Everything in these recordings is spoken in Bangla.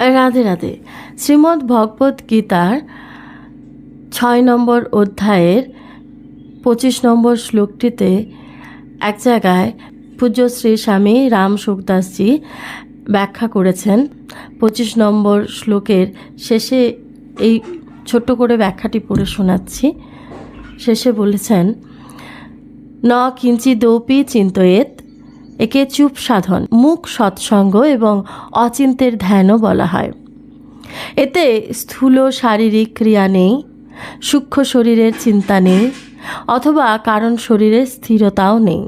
রাধে রাধে। শ্রীমদ্ ভগবত গীতার ছয় নম্বর অধ্যায়ের পঁচিশ নম্বর শ্লোকটিতে এক জায়গায় পূজ্য শ্রী স্বামী রাম সুখদাসজি ব্যাখ্যা করেছেন। পঁচিশ নম্বর শ্লোকের শেষে এই ছোট্ট করে ব্যাখ্যাটি পড়ে শোনাচ্ছি। শেষে বলেছেন, ন কিঞ্চিদপি চিন্তয়েত একে চুপ সাধন, মুখ সৎসঙ্গ এবং অচিন্তের ধ্যানও বলা হয়। এতে স্থূল শারীরিক ক্রিয়া নেই, সূক্ষ্ম শরীরের চিন্তা নেই, অথবা কারণ শরীরের স্থিরতাও নেই।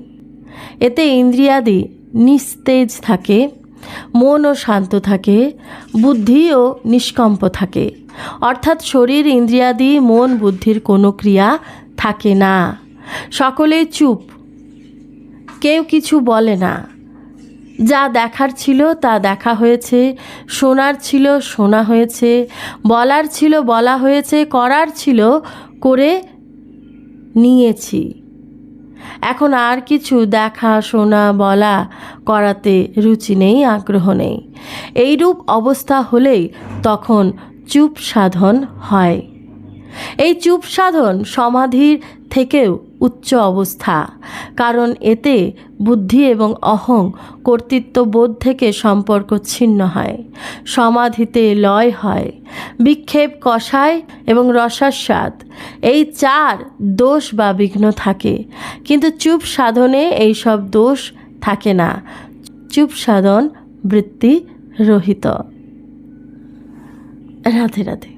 এতে ইন্দ্রিয়াদি নিস্তেজ থাকে, মনও শান্ত থাকে, বুদ্ধিও নিষ্কম্প থাকে। অর্থাৎ শরীর, ইন্দ্রিয়াদি, মন, বুদ্ধির কোনো ক্রিয়া থাকে না। সকলেই চুপ কেউ কিছু বলে না। যা দেখার ছিল তা দেখা হয়েছে, শোনার ছিল শোনা হয়েছে, বলার ছিল বলা হয়েছে, করার ছিল করে নিয়েছি। এখন আর কিছু দেখা, শোনা, বলা করাতে রুচি নেই, আগ্রহ নেই। এইরূপ অবস্থা হলেই তখন চুপ সাধন হয়। এই চুপ সাধন সমাধির থেকেও উচ্চ অবস্থা। কারণ এতে বুদ্ধি এবং অহং কর্তৃত্ববোধ থেকে সম্পর্ক ছিন্ন হয়, সমাধিতে লয় হয়, বিক্ষেপ কষায় এবং রসাস্বাদ। এই চার দোষ বা বিঘ্ন থাকে, কিন্তু চুপ সাধনে এইসব দোষ থাকে না। চুপ সাধন বৃত্তি রহিত। রাধে রাধে।